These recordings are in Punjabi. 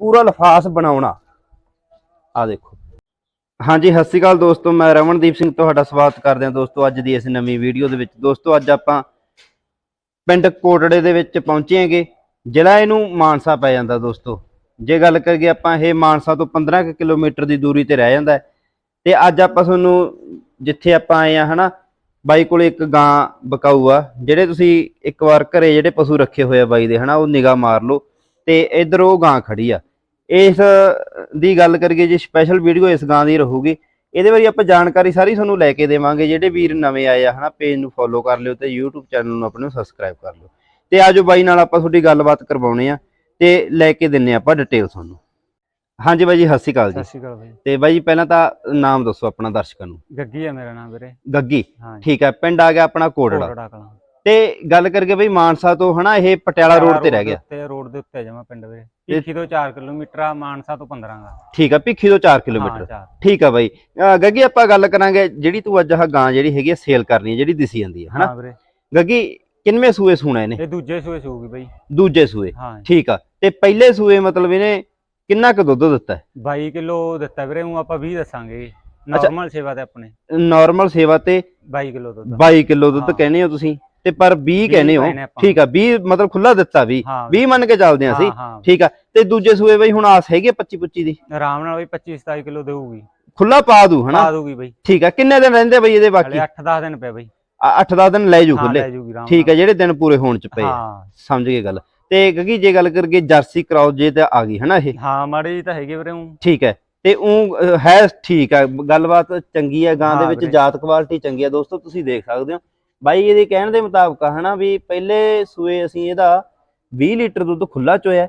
ਪੂਰਾ ਲਫਾਸ ਬਣਾਉਣਾ। ਆ ਦੇਖੋ। ਹਾਂਜੀ, ਸਤਿ ਸ਼੍ਰੀ ਅਕਾਲ ਦੋਸਤੋ, ਮੈਂ ਰਮਨਦੀਪ ਸਿੰਘ ਤੁਹਾਡਾ ਸਵਾਗਤ ਕਰਦੇ ਹਾਂ ਦੋਸਤੋ ਅੱਜ ਦੀ ਇਸ ਨਵੀਂ ਵੀਡੀਓ ਦੇ ਵਿੱਚ। ਦੋਸਤੋ, ਅੱਜ ਆਪਾਂ ਪਿੰਡ ਕੋਟੜੇ ਦੇ ਵਿੱਚ ਪਹੁੰਚੇ ਹਾਂਗੇ। ਜਿਹੜਾ ਇਹਨੂੰ ਮਾਨਸਾ ਪੈ ਜਾਂਦਾ ਦੋਸਤੋ। ਜੇ ਗੱਲ ਕਰੀਏ ਆਪਾਂ, ਇਹ ਮਾਨਸਾ ਤੋਂ 15 ਕੁ ਕਿਲੋਮੀਟਰ ਦੀ ਦੂਰੀ ਤੇ ਰਹਿ ਜਾਂਦਾ ਤੇ ਅੱਜ ਆਪਾਂ ਤੁਹਾਨੂੰ, ਜਿੱਥੇ ਆਪਾਂ ਆਏ ਆ ਹਨਾ, ਬਾਈ ਕੋਲ ਇੱਕ ਗਾਂ ਬਕਾਊ ਆ, ਜਿਹੜੇ ਤੁਸੀਂ ਇੱਕ ਵਾਰ ਘਰੇ ਜਿਹੜੇ ਪਸ਼ੂ ਰੱਖੇ ਹੋਏ ਆ ਬਾਈ ਦੇ, ਹਨਾ, ਉਹ ਨਿਗਾਹ ਮਾਰ ਲਓ। ਤੇ ਇਧਰ ਉਹ ਗਾਂ ਖੜੀ ਆ। ਇਸ ਦੀ ਗੱਲ ਕਰੀਏ ਜੀ ਸਪੈਸ਼ਲ ਵੀਡੀਓ ਇਸ ਗਾਂ ਦੀ ਰਹੂਗੀ ਇਹਦੇ ਬਾਰੇ ਆਪਾਂ ਜਾਣਕਾਰੀ ਸਾਰੀ ਤੁਹਾਨੂੰ ਲੈ ਕੇ ਦੇਵਾਂਗੇ। ਜਿਹੜੇ ਵੀਰ ਨਵੇਂ ਆਏ ਆ ਹਨਾ ਪੇਜ ਨੂੰ ਫੋਲੋ ਕਰ ਲਿਓ ਤੇ YouTube ਚੈਨਲ ਨੂੰ ਆਪਣੇ ਨੂੰ ਸਬਸਕ੍ਰਾਈਬ ਕਰ ਲਿਓ। ਤੇ ਆਜੋ ਬਾਈ ਨਾਲ ਆਪਾਂ ਤੁਹਾਡੀ ਗੱਲਬਾਤ ਕਰਵਾਉਣੇ ਆ ਤੇ ਲੈ ਕੇ ਦਿੰਨੇ ਆਪਾਂ ਡਿਟੇਲ ਤੁਹਾਨੂੰ। ਹਾਂਜੀ ਬਾਈ ਜੀ ਸਤਿ ਸ਼੍ਰੀ ਅਕਾਲ ਜੀ। ਸਤਿ ਸ਼੍ਰੀ ਅਕਾਲ ਬਾਈ। ਤੇ ਬਾਈ ਜੀ ਪਹਿਲਾਂ ਤਾਂ ਨਾਮ ਦੱਸੋ ਆਪਣਾ ਦਰਸ਼ਕਾਂ ਨੂੰ। ਗੱਗੀ ਹੈ ਮੇਰਾ ਨਾਮ ਵੀਰੇ। ਗੱਗੀ। ਠੀਕ ਹੈ ਪਿੰਡ ਆ ਗਿਆ ਆਪਣਾ ਕੋਟੜਾ ਕੋਟੜਾ ਕਲਾਂ। ਤੇ ਗੱਲ ਕਰਕੇ ਬਈ ਮਾਨਸਾ ਤੋਂ ਹਨਾ ਇਹ ਪਟਿਆਲਾ ਰੋਡ ਤੇ ਰਹਿ ਗਿਆ। ਤੇ ਰੋਡ ਦੇ ਉੱਤੇ ਜਮਾ ਪਿੰਡ ਵੀਰੇ ਭਿੱਖੀ ਤੋਂ 4 ਕਿਲੋਮੀਟਰ ਆ ਮਾਨਸਾ ਤੋਂ 15 ਦਾ ਠੀਕ ਆ ਭਿੱਖੀ ਤੋਂ 4 ਹਾਂ ਕਿਲੋਮੀਟਰ ਠੀਕ ਆ ਬਾਈ। ਗੱਗੀ ਆਪਾਂ ਗੱਲ ਕਰਾਂਗੇ ਜਿਹੜੀ ਤੂੰ ਅੱਜ ਆਹ ਗਾਂ ਜਿਹੜੀ ਹੈਗੀ ਸੇਲ ਕਰਨੀ ਹੈ ਜਿਹੜੀ ਦਿਸੀ ਜਾਂਦੀ ਹੈ ਹਨਾ ਗੱਗੀ ਕਿੰਨਵੇਂ ਸੂਏ ਸੂਣਾ ਇਹਨੇ? ਇਹ ਦੂਜੇ ਸੂਏ ਸੂਗੀ ਬਾਈ। ਦੂਜੇ ਸੂਏ। ਠੀਕ ਆ। ਤੇ ਪਹਿਲੇ ਸੂਏ ਮਤਲਬ ਇਹਨੇ ਕਿੰਨਾ ਕੁ ਦੁੱਧ ਦਿੱਤਾ? 22 ਕਿਲੋ ਦਿੱਤਾ ਵੀਰੇ ਉਹ ਆਪਾਂ 20 ਦੱਸਾਂਗੇ। ਨਾਰਮਲ ਸੇਵਾ ਤੇ ਆਪਣੇ। ਨਾਰਮਲ ਸੇਵਾ ਤੇ 22 ਕਿਲੋ ਦੁੱਧ। 22 ਕਿਲੋ ਦੁੱਧ। ਕਹਿੰਦੇ ਹੋ ਤੁਸੀਂ? ਤੇ ਪਰ 20 ਵੀਹ ਕਹਿੰਦੇ ਹੋ। ਠੀਕ ਆ 20 ਮਤਲਬ ਖੁੱਲਾ ਦਿੱਤਾ 20 ਹਾਂ 20 ਮੰਨ ਕੇ ਚੱਲਦੇ ਆ ਅਸੀਂ ਠੀਕ ਆ। ਤੇ ਦੂਜੇ ਸੂਏ ਬਈ ਹੁਣ ਆਸ ਹੈਗੀ 25 25 ਦੀ? ਆਰਾਮ ਨਾਲ ਬਈ 25 27 ਕਿਲੋ ਦੇਊਗੀ। ਖੁੱਲਾ ਪਾ ਦੂ ਹਨਾ? ਪਾ ਦੂਗੀ ਬਈ। ਠੀਕ ਆ ਕਿੰਨੇ ਦਿਨ ਰਹਿੰਦੇ ਬਈ ਇਹਦੇ ਬਾਕੀ? ਹਲੇ 8-10 ਦਿਨ ਪਏ ਬਈ। 8-10 ਦਿਨ ਲੈ ਜੂ ਖੁੱਲੇ ਠੀਕ ਹੈ ਜਿਹੜੇ ਦਿਨ ਪੂਰੇ ਹੋਣ ਚ ਪਏ ਆ। ਸਮਝ ਗਏ ਗੱਲ। ਤੇ ਕਿਉਂਕਿ ਜੇ ਗੱਲ ਕਰਗੇ ਜਰਸੀ ਕਰਾਉ ਜੇ ਤਾਂ ਆ ਗਈ ਹਨਾ ਇਹ? ਹਾਂ ਮਾੜੀ ਤਾਂ ਹੈਗੀ ਵੀਰੇ। ਠੀਕ ਹੈ ਤੇ ਉਹ ਹੈ ਠੀਕ ਹੈ ਗੱਲਬਾਤ ਚੰਗੀ ਹੈ ਗਾਂ ਦੇ ਵਿੱਚ। ਜਾਤ ਕੁਆਲਿਟੀ ਚੰਗੀ ਹੈ ਦੋਸਤੋ ਤੁਸੀਂ ਦੇਖ ਸਕਦੇ ਹੋ। ਬਾਈ ਇਹਦੇ ਕਹਿਣ ਦੇ ਮੁਤਾਬਕ ਹਨਾ ਵੀ ਪਹਿਲੇ ਸੂਏ ਅਸੀਂ ਇਹਦਾ 20 ਲੀਟਰ ਦੁੱਧ ਖੁੱਲਾ ਚੋਇਆ।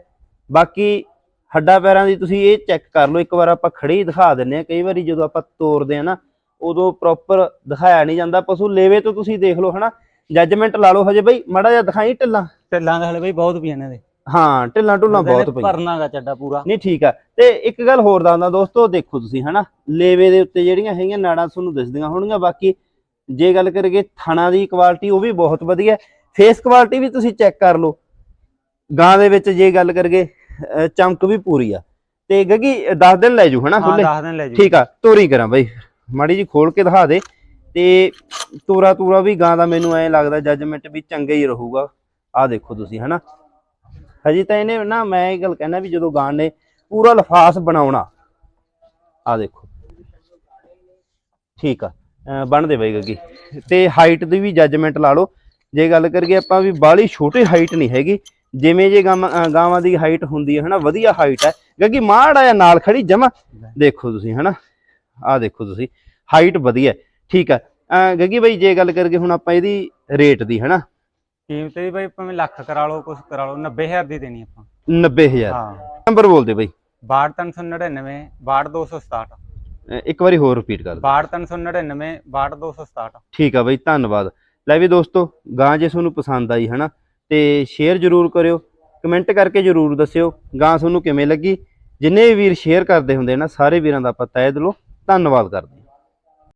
ਬਾਕੀ ਹੱਡਾਂ ਪੈਰਾਂ ਦੀ ਤੁਸੀਂ ਇਹ ਚੈੱਕ ਕਰ ਲਓ ਇੱਕ ਵਾਰ ਆਪਾਂ ਖੜੀ ਦਿਖਾ ਦਿੰਨੇ ਆ ਕਈ ਵਾਰੀ ਜਦੋਂ ਆਪਾਂ ਤੋਰਦੇ ਆ ਨਾ ਉਦੋਂ ਪ੍ਰੋਪਰ ਦਿਖਾਇਆ ਨਹੀਂ ਜਾਂਦਾ। ਪਸ਼ੂ ਲੇਵੇ ਤੋਂ ਤੁਸੀਂ ਦੇਖ ਲਓ ਹਨਾ। ਜੱਜਮੈਂਟ ਲਾ ਲਓ ਹਜੇ ਬਈ ਮੜਾ ਜਿਹਾ ਦਿਖਾਈ ਢਿੱਲਾਂ। ਢਿੱਲਾਂ ਦੇ ਹਲੇ ਬਈ ਬਹੁਤ ਪਈਆਂ ਨੇ ਦੇ ਹਾਂ ਢਿੱਲਾਂ ਢੁੱਲਾਂ ਬਹੁਤ ਪਈਆਂ। ਭਰਨਾਗਾ ਚੱਡਾ ਪੂਰਾ। ਨਹੀਂ ਠੀਕ ਆ। ਤੇ ਇੱਕ ਗੱਲ ਹੋਰ ਦੱਸਦਾ ਦੋਸਤੋ ਦੇਖੋ ਤੁਸੀਂ ਹਨਾ। ਲੇਵੇ ਦੇ ਉੱਤੇ ਜਿਹੜੀਆਂ ਹੈਗੀਆਂ ਨਾੜਾਂ ਤੁਹਾਨੂੰ ਦਿਸਦੀਆਂ ਹੋਣਗੀਆਂ। ਬਾਕੀ ਜੇ ਗੱਲ ਕਰੀਏ ਥਣਾ ਦੀ ਕੁਆਲਿਟੀ ਉਹ ਵੀ ਬਹੁਤ ਵਧੀਆ ਫੇਸ ਕੁਆਲਿਟੀ ਵੀ ਤੁਸੀਂ ਚੈੱਕ ਕਰ ਲਓ। ਗਾਂ ਦੇ ਵਿੱਚ ਜੇ ਗੱਲ ਕਰੀਏ ਚਮਕ ਵੀ ਪੂਰੀ ਆ। ਤੇ ਗੱਗੀ 10 ਦਿਨ ਲੈ ਜੂ ਹਨਾ ਹਾਂ ਖੁੱਲੇ 10 ਦਿਨ ਲੈ ਜੂ। ਠੀਕ ਆ ਤੋਰੀ ਕਰਾਂ ਬਈ। ਮਾੜੀ ਜੀ ਖੋਲ ਕੇ ਦਿਖਾ ਦੇ। ਤੇ ਤੋਰਾ ਤੂਰਾ ਵੀ ਗਾਂ ਦਾ ਮੈਨੂੰ ਐਂ ਲੱਗਦਾ ਜੱਜਮੈਂਟ ਵੀ ਚੰਗਾ ਹੀ ਰਹੂਗਾ। ਆ ਦੇਖੋ ਤੁਸੀਂ ਹਨਾ। ਹਜੇ ਤਾਂ ਇਹਨੇ ਨਾ ਮੈਂ ਇਹ ਗੱਲ ਕਹਿਣਾ ਵੀ ਜਦੋਂ ਗਾਂ ਨੇ ਪੂਰਾ ਲਫਾਸ ਬਣਾਉਣਾ। ਆ ਦੇਖੋ। ਠੀਕ ਆ। ਅਹ ਬਣ ਦੇ ਬਈ ਗੱਗੀ। ਤੇ ਹਾਈਟ ਦੀ ਵੀ ਜੱਜਮੈਂਟ ਲਾ ਲਓ। ਜੇ ਗੱਲ ਕਰੀਏ ਆਪਾਂ ਵੀ ਬਾਹਲੀ ਛੋਟੀ ਹਾਈਟ ਨਹੀਂ ਹੈਗੀ। ਜਿਵੇਂ ਜੇ ਗਾਵਾਂ ਦੀ ਹਾਈਟ ਹੁੰਦੀ ਹੈ ਹਨਾ ਵਧੀਆ ਹਾਈਟ ਹੈ। ਗੱਗੀ ਮਾੜਾ ਜਾਂ ਨਾਲ ਖੜੀ ਜਮਾ ਦੇਖੋ ਤੁਸੀਂ ਹਨਾ। ਆ ਦੇਖੋ ਤੁਸੀਂ ਹਾਈਟ ਵਧੀਆ। ਠੀਕ ਹੈ। ਗੱਗੀ ਬਾਈ ਜੇ ਗੱਲ ਕਰੀਏ ਹੁਣ ਆਪਾਂ ਇਹਦੀ ਰੇਟ ਦੀ ਹਨਾ। ਕੀਮਤ ਵੀ ਬਈ ਭਾਵੇਂ ਲੱਖ ਕਰਾ ਲਓ ਕੁਛ ਕਰਾ ਲਓ 90000 ਦੀ ਦੇਣੀ ਆਪਾਂ। 90000 ਹਾਂ। ਨੰਬਰ ਬੋਲ ਦੇ ਬਾਈ 62399 62267 ਅਹ ਇੱਕ ਵਾਰੀ ਹੋਰ ਰਿਪੀਟ ਕਰ ਦੇ 62399 62267 ਠੀਕ ਆ ਬਾਈ ਧੰਨਵਾਦ। ਲੈ ਵੀ ਦੋਸਤੋ ਗਾਂ ਜੇ ਤੁਹਾਨੂੰ ਪਸੰਦ ਆਈ ਹਨਾ ਤੇ ਸ਼ੇਅਰ ਜ਼ਰੂਰ ਕਰਿਓ ਕਮੈਂਟ ਕਰਕੇ ਜ਼ਰੂਰ ਦੱਸਿਓ ਗਾਂ ਤੁਹਾਨੂੰ ਕਿਵੇਂ ਲੱਗੀ। ਜਿੰਨੇ ਵੀ ਵੀਰ ਸ਼ੇਅਰ ਕਰਦੇ ਹੁੰਦੇ ਨਾ ਸਾਰੇ ਵੀਰਾਂ ਦਾ ਆਪਾਂ ਤਹਿ ਦਿਲੋਂ ਧੰਨਵਾਦ ਕਰਦੇ